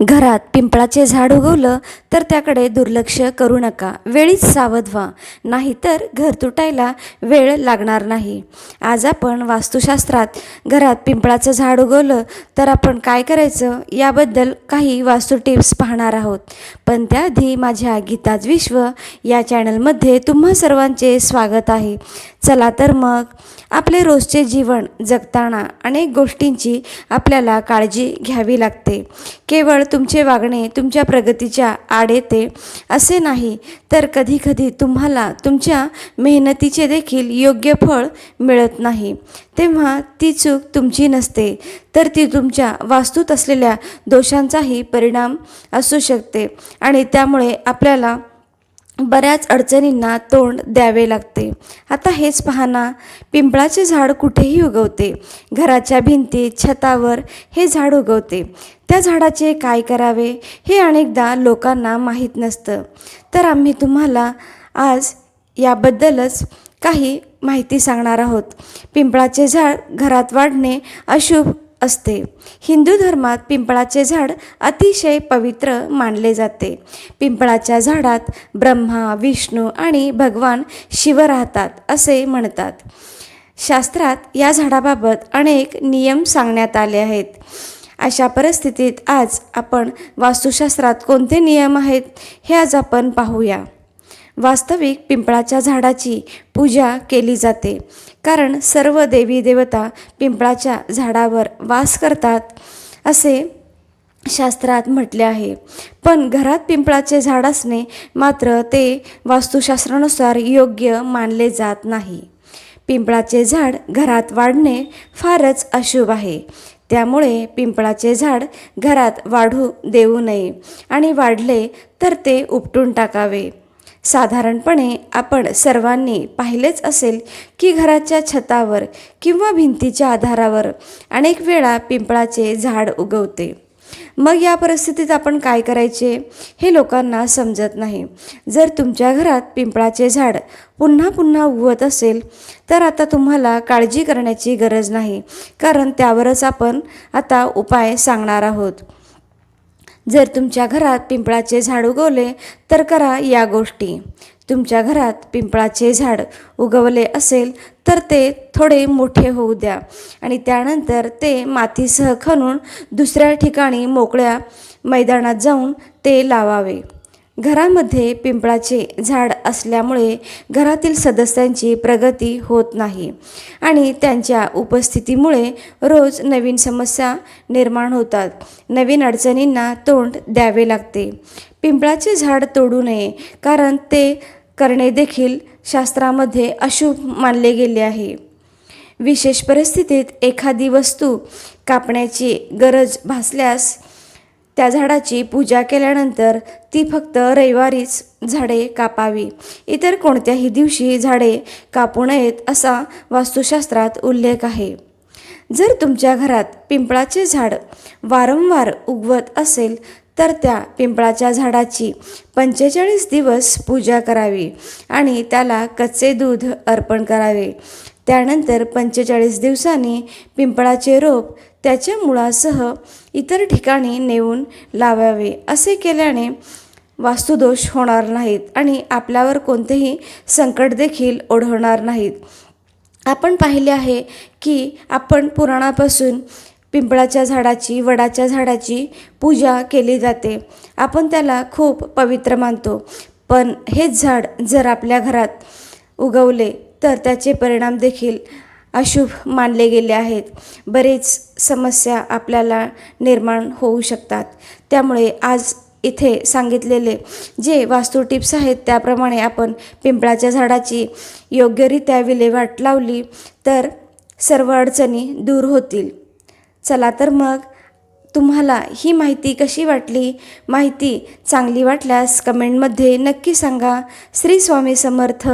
घरात पिंपळाचे झाड उगवलं तर त्याकडे दुर्लक्ष करू नका. वेळीच सावध व्हा. नाहीतर घर तुटायला वेळ लागणार नाही. आज आपण वास्तुशास्त्रात घरात पिंपळाचं झाड उगवलं तर आपण काय करायचं? याबद्दल काही वास्तू टिप्स पाहणार आहोत. पण त्याआधी माझ्या गीताज विश्व या चॅनलमध्ये तुम्हा सर्वांचे स्वागत आहे. चला तर मग आपले रोजचे जीवन जगताना अनेक गोष्टींची आपल्याला काळजी घ्यावी लागते. केवळ तुमचे वागणे तुमच्या प्रगतीच्या आड येते असे नाही तर कधीकधी तुम्हाला तुमच्या मेहनतीचे देखील योग्य फळ मिळत नाही. तेव्हा ती चूक तुमची नसते तर ती तुमच्या वास्तूत असलेल्या दोषांचाही परिणाम असू शकते आणि त्यामुळे आपल्याला बऱ्याच अडचणींना तोंड द्यावे लागते. आता हेच पाहना पिंपळाचे झाड कुठेही उगवते. घराच्या भिंतीत छतावर हे झाड उगवते. त्या झाडाचे काय करावे हे अनेकदा लोकांना माहीत नसतं. तर आम्ही तुम्हाला आज याबद्दलच काही माहिती सांगणार आहोत. पिंपळाचे झाड घरात वाढणे अशुभ असते. हिंदू धर्मात पिंपळाचे झाड अतिशय पवित्र मानले जाते. पिंपळाच्या झाडात ब्रह्मा विष्णू आणि भगवान शिव राहतात असे म्हणतात. शास्त्रात या झाडाबाबत अनेक नियम सांगण्यात आले आहेत. अशा परिस्थितीत आज आपण वास्तुशास्त्रात कोणते नियम आहेत हे आज आपण पाहूया. वास्तविक पिंपळाच्या झाडाची पूजा केली जाते. कारण सर्व देवी देवता पिंपळाच्या झाडावर वास करतात असे शास्त्रात म्हटले आहे. पण घरात पिंपळाचे झाड असणे मात्र ते वास्तुशास्त्रानुसार योग्य मानले जात नाही. पिंपळाचे झाड घरात वाढणे फारच अशुभ आहे. त्यामुळे पिंपळाचे झाड घरात वाढू देऊ नये आणि वाढले तर ते उपटून टाकावे. साधारणपणे आपण सर्वांनी पाहिलेच असेल की घराच्या छतावर किंवा भिंतीच्या आधारावर अनेक वेळा पिंपळाचे झाड उगवते. मग या परिस्थितीत आपण काय करायचे? हे लोकांना समजत नाही. जर तुमच्या घरात पिंपळाचे झाड पुन्हा पुन्हा उगवत असेल तर आता तुम्हाला काळजी करण्याची गरज नाही कारण त्यावरच आपण आता उपाय सांगणार आहोत. जर तुमच्या घरात पिंपळाचे झाड उगवले तर करा या गोष्टी. तुमच्या घरात पिंपळाचे झाड उगवले असेल तर ते थोडे मोठे होऊ द्या आणि त्यानंतर ते मातीसह खणून दुसऱ्या ठिकाणी मोकळ्या मैदानात जाऊन ते लावावे. घरामध्ये पिंपळाचे झाड असल्यामुळे घरातील सदस्यांची प्रगती होत नाही आणि त्यांच्या उपस्थितीमुळे रोज नवीन समस्या निर्माण होतात. नवीन अडचणींना तोंड द्यावे लागते. पिंपळाचे झाड तोडू नये कारण ते करणे देखील शास्त्रामध्ये अशुभ मानले गेले आहे. विशेष परिस्थितीत एखादी वस्तू कापण्याची गरज भासल्यास त्या झाडाची पूजा केल्यानंतर ती फक्त रविवारीच झाडे कापावी. इतर कोणत्याही दिवशी झाडे कापू नयेत असा वास्तुशास्त्रात उल्लेख आहे. जर तुमच्या घरात पिंपळाचे झाड वारंवार उगवत असेल तर त्या पिंपळाच्या झाडाची पंचेचाळीस दिवस पूजा करावी आणि त्याला कच्चे दूध अर्पण करावे. त्यानंतर पंचेचाळीस दिवसांनी पिंपळाचे रोप त्याच्या मुळासह इतर ठिकाणी नेऊन लावावे असे केल्याने वास्तुदोष होणार नाहीत आणि आपल्यावर कोणतेही संकट देखील ओढवणार नाहीत. आपण पाहिले आहे की आपण पुराणापासून पिंपळाच्या झाडाची वडाच्या झाडाची पूजा केली जाते. आपण त्याला खूप पवित्र मानतो. पण हेच झाड जर आपल्या घरात उगवले तर त्याचे परिणाम देखील अशुभ मानले गेले आहेत. बरेच समस्या आपल्याला निर्माण होऊ शकतात. त्यामुळे आज इथे सांगितलेले जे वास्तू टिप्स आहेत त्याप्रमाणे आपण पिंपळाच्या झाडाची योग्यरित्या विल्हेवाट लावली तर सर्व अडचणी दूर होतील. चला तर मग तुम्हाला ही माहिती कशी वाटली? माहिती चांगली वाटल्यास कमेंटमध्ये नक्की सांगा. श्री स्वामी समर्थ.